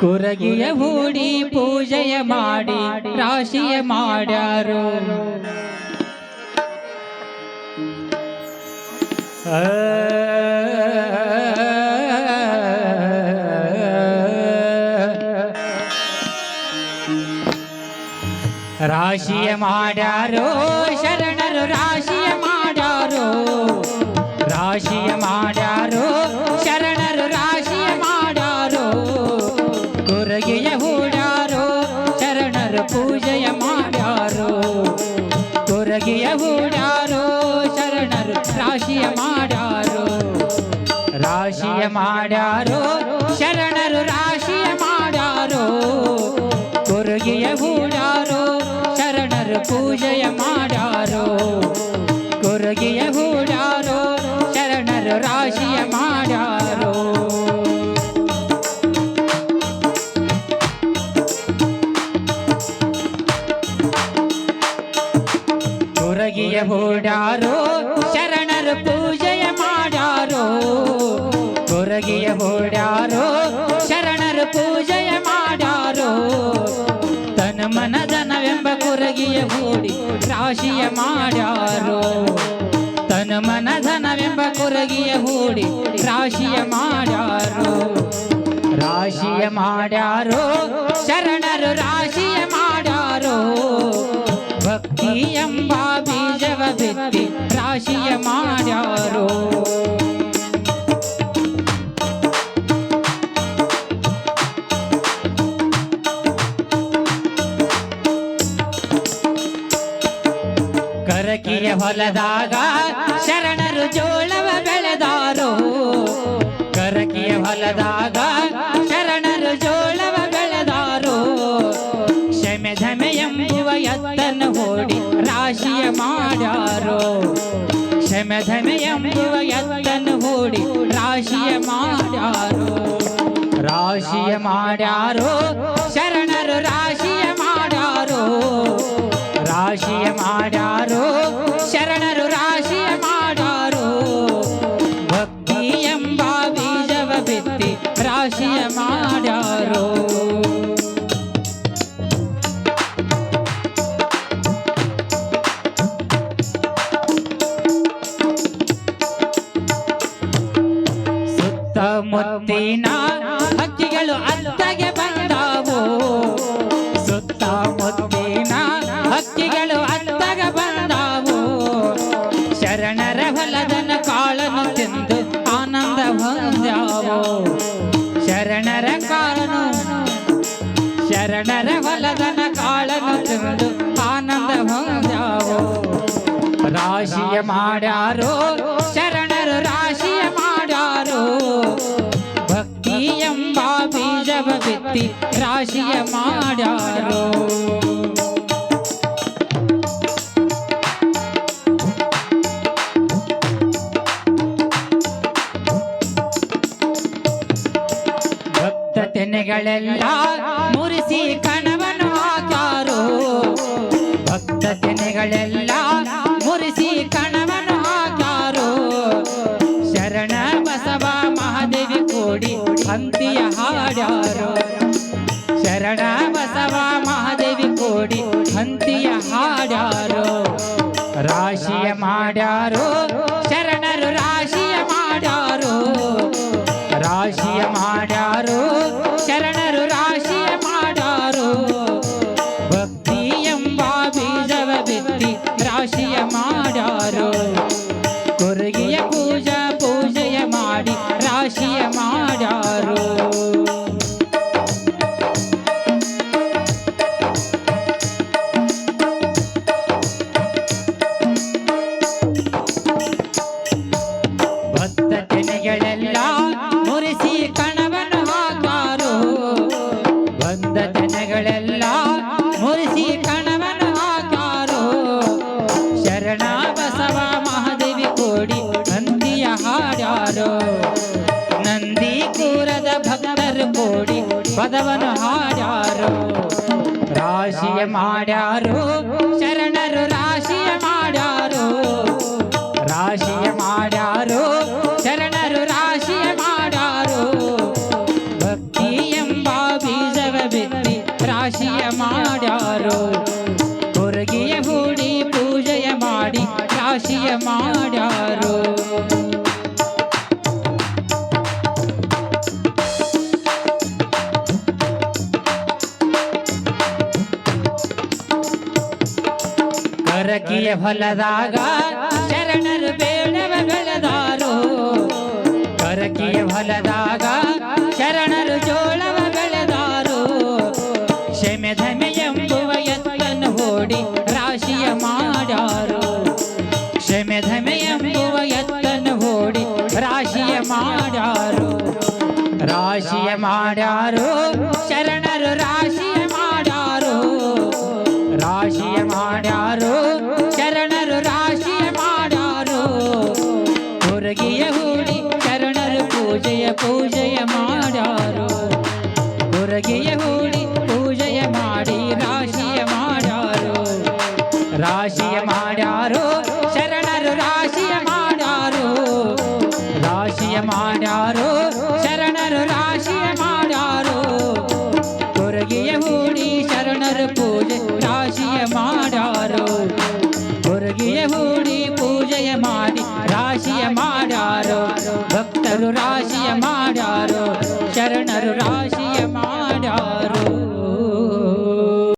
ಕುರಗಿಯ ಹೂಡಿ ಪೂಜೆಯ ಮಾಡಿ ರಾಶಿಯ ಮಾಡ್ಯಾರು. ರಾಶಿಯ ಮಾಡ್ಯಾರೋ ಶರಣರು ರಾಶಿಯ ಮಾಡ್ಯಾರೋ. ರಾಶಿಯ ಕುರಗಿಯ ಹೂಡ್ಯಾರೋ, ಶರಣರು ಪೂಜೆಯ ಮಾಡ್ಯಾರೋ. ಕುರಗಿಯ ಹೂಡ್ಯಾರೋ, ಶರಣರು ರಾಶಿಯ ಮಾಡ್ಯಾರೋ. ರಾಶಿಯ ಮಾಡ್ಯಾರೋ, ಶರಣರು ರಾಶಿಯ ಮಾಡ್ಯಾರೋ. ಕುರುಗಿಯ ಹೂಡಾರೋ ಶರಣರು ಪೂಜೆಯ ಮಾಡ್ಯಾರೋ. ಕುರುಗಿಯ ಹೂಡಾರೋ ಶರಣರು ರಾಶಿಯ ಮಾಡ್ಯಾರೋ. ರಾಶಿಯ ಮಾಡ್ಯಾರೋ? ತನ ಮನಧನವೆಂಬ ಕುರಗಿಯ ಹೂಡಿ ರಾಶಿಯ ಮಾಡ್ಯಾರೋ? ರಾಶಿಯ ಮಾಡ್ಯಾರೋ? ಶರಣರು ರಾಶಿಯ ಹೊಲದಾಗ ಶರಣರು ಜೋಳವ ಬೆಳೆದಾರೋ. ಕರಕಿಯ ಹೊಲದಾಗ ಶರಣರು ಜೋಳವ ಬೆಳೆದಾರೋ. ಶಮೆ ಧಮೆ ಎಂಬುವ ಎತ್ತನ್ನು ಓಡಿ ರಾಶಿಯ ಮಾಡ್ಯಾರೋ. ಶಮೆ ಧಮೆ ಎಂಬುವ ಎತ್ತನ್ನು ಓಡಿ ರಾಶಿಯ ಮಾಡ್ಯಾರೋ. ರಾಶಿಯ ಮಾಡ್ಯಾರೋ, ಶರಣರು ರಾಶಿಯ ಮಾಡ್ಯಾರೋ. ರಾಶಿಯ ಮಾಡ್ಯಾರೋ ಸುತ್ತಮುತ್ತಿನ ಹಕ್ಕಿಗಳು ಅತ್ತಗೆ ಬಂದಾವು. ಸುತ್ತಮುತ್ತಿನ ಹಕ್ಕಿಗಳು ಅತ್ತಗ ಬಂದಾವು. ಶರಣರ ಹೊಲದನ ಕಾಳನು ತಿಂದು ಆನಂದ ಹೊಂದ್ಯಾವೋ. ಶರಣರ ಕಾಳನು ಶರಣರ ಹೊಲದನ ಕಾಳನು ತಿಂದು ಆನಂದ ಹೊಂದ್ಯಾವು. ರಾಶಿಯ ಮಾಡ್ಯಾರೋ ಶರಣರು ಬೀಜವ ಬಿತ್ತಿ ರಾಶಿಯ ಮಾಡ್ಯಾರೋ ಭಕ್ತ ತೆನೆಗಳೆಲ್ಲ ಮುರಿಸಿ ಕಣವನ್ನು ಹಾಕ್ಯಾರೋ? ಭಕ್ತ ತೆನೆಗಳೆಲ್ಲ ರಾಶಿಯ ಮಾಡ್ಯಾರೋ ಶರಣರು ಬಾರೋ ನಂದಿ ಕೂರದ ಭಕ್ತರು ಕೋಡಿ ಪದವನು ಹಾಡ್ಯಾರೋ. ರಾಶಿಯ ಮಾಡ್ಯಾರು, ಶರಣರು ರಾಶಿಯ ಮಾಡ್ಯಾರೋ. ರಾಶಿಯ ಮಾಡ್ಯಾರು, ಶರಣರು ರಾಶಿಯ ಮಾಡ್ಯಾರೋ. ಭಕ್ತಿ ಎಂಬ ಬೀಜವ ಬಿತ್ತಿ ರಾಶಿಯ ಮಾಡ್ಯಾರು. ಕೊರಗಿಯ ಹೂಡಿ ಪೂಜೆಯ ಮಾಡಿ ರಾಶಿಯ ಮಾಡ್ಯಾರು. ಕರಕಿಯ ಹೊಲದಾಗ ಶರಣರು ಬೇಡವ ಬೆಳೆದಾರು ಕರಕಿಯ ಹೊಲದಾಗ ಶರಣರು ಜೋಳವ ಬೆಳೆದಾರು ಶಮೆ ಧಮೆ ಎಂಬುವ ಎತ್ತನ್ನು ಓಡಿ ರಾಶಿಯ ಮಾಡ್ಯಾರು ಶಮೆ ಧಮೆ ಎಂಬುವ ಎತ್ತನ್ನು ಓಡಿ ರಾಶಿಯ ಮಾಡ್ಯಾರು ರಾಶಿಯ ಮಾಡ್ಯಾರು ಶರಣರು ರಾಶಿಯ ಮಾಡ್ಯಾರು ರಾಶಿಯ ಮಾಡ್ಯಾರು ಹೂಡಿ ಶರಣರು ಪೂಜೆಯ ಪೂಜೆಯ ಮಾಡಾರು. ಹೊರಗೆಯ ಹೂಡಿ ಭಕ್ತರು ರಾಶಿಯ ಮಾಡ್ಯಾರು ಶರಣರು ರಾಶಿಯ ಮಾಡ್ಯಾರು